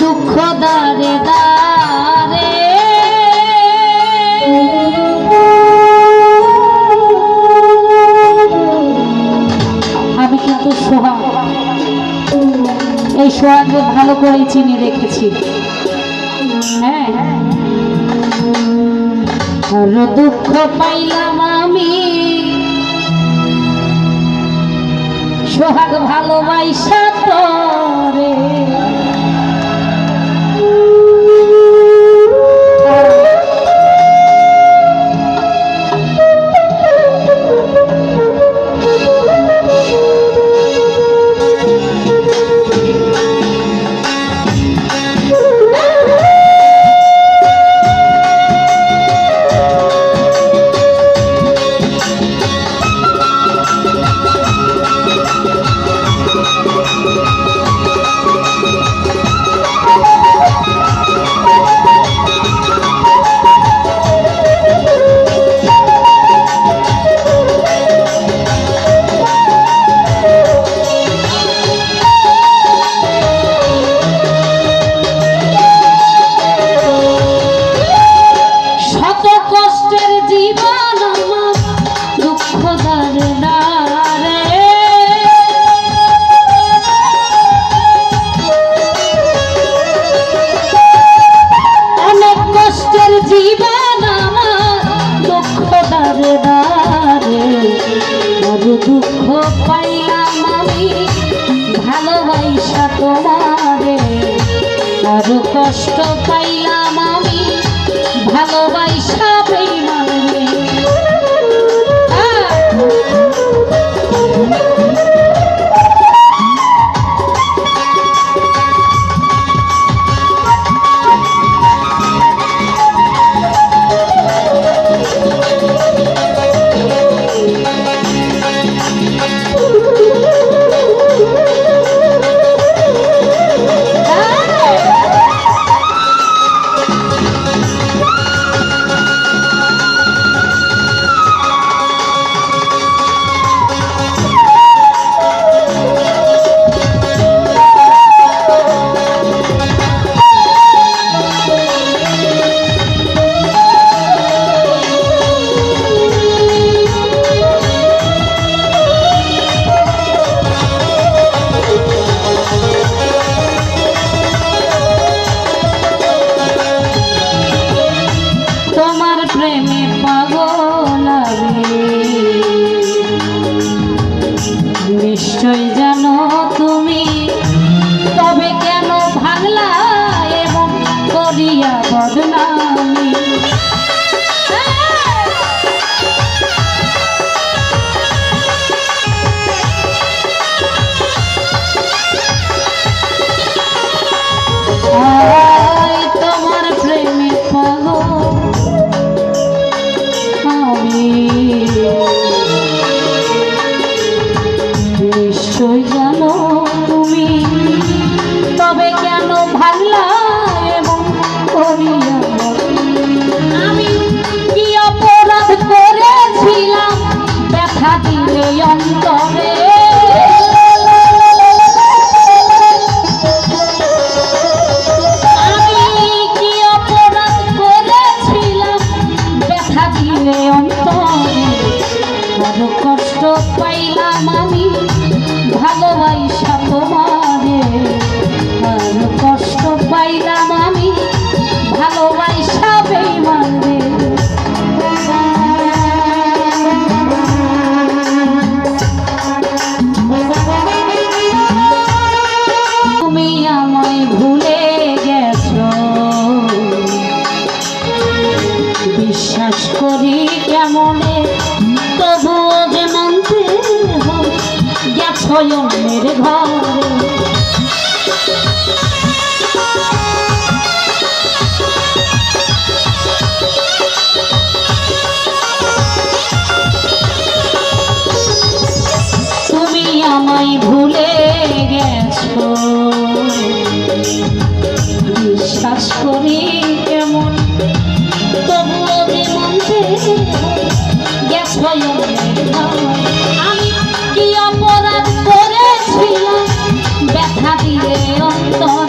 দুঃখ দারে দারে আমি কিন্তু সোহাগ। এই সোহাগকে ভালো করে চিনি রেখেছি। হ্যাঁ? আর দুঃখ পাইলাম আমি। সোহাগ ভালোবাসা তোরে। ভালোবাসা তোমারে আরও কষ্ট পাইলাম আমি কষ্ট পাইলাম আমি ভালোবাসা তোমারে। আর কষ্ট পাইলাম আমি ভালোবাসা বেইমানে আমায় ভুলে গেছো। বিশ্বাস করি কেমন? তবুও জীবন গেছ আমি কি অপরাধ করি? ভাবিলে অন্তর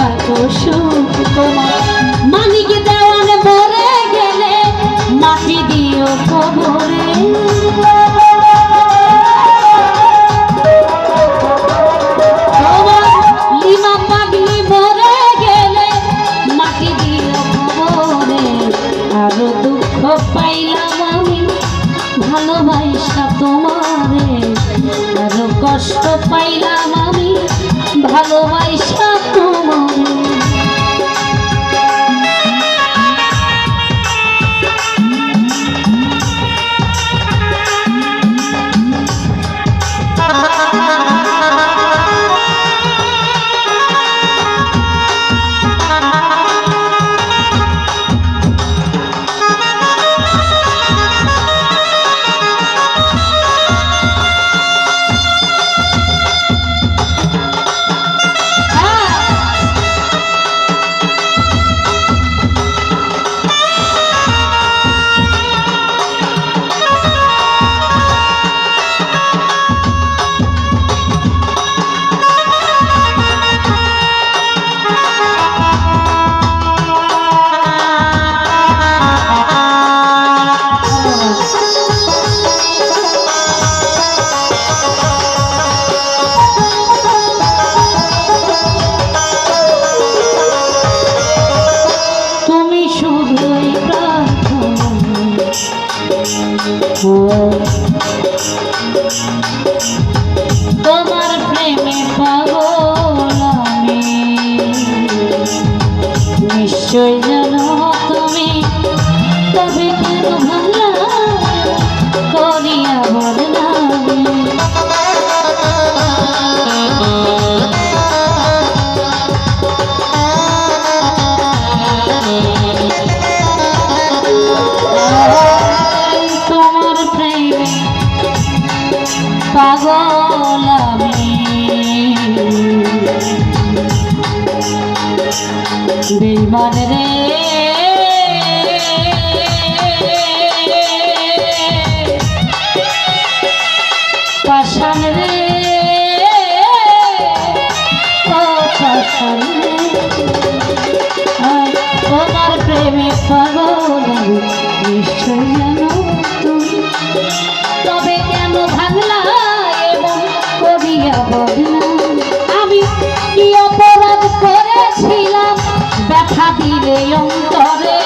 থাকো সুখ তোমার। দেওয়ান গেলে মাটি দিও খবরে পাইলাম আমি ভালোবাসা তোমারে। আরও কষ্ট পাইলাম আমি ভালোবাসা নিশ্চয় জানো তুমি? তবে কেন ভাঙা? করি পাগল আমি। বেইমান রে। পাশান রে। ও পাশান রে। তোমার প্রেমে পাগল নিশ্চয় জানো তুমি। তবে কেন ভাঙলা এবং করিয়া বদনাম ব্যথা দিলে অন্তরে।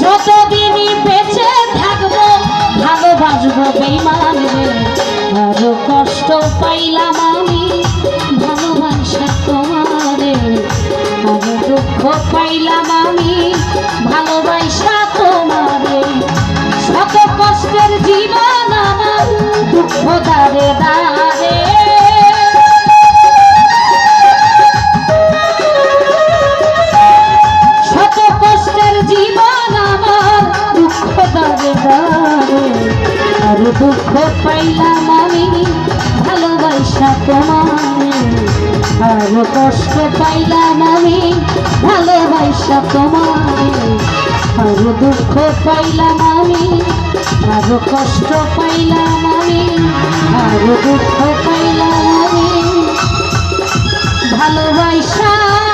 যতদিনই বেঁচে থাকব, ভালোবাসবো বেইমান আরও কষ্ট পাইলাম আমি, ভালোবাসা তোমারে। আরও দুঃখ পাইলাম আমি, ভালোবাসা তোমারে। শত কষ্টের জীবন আমার দুঃখ দারে দারে কষ্ট পাইলাম আমি, ভালোবাসা তোমায়। আরও দুঃখ পাইলাম আমি, আরও কষ্ট পাইলাম আমি, আরও দুঃখ পাইলাম আমি। ভালোবাসা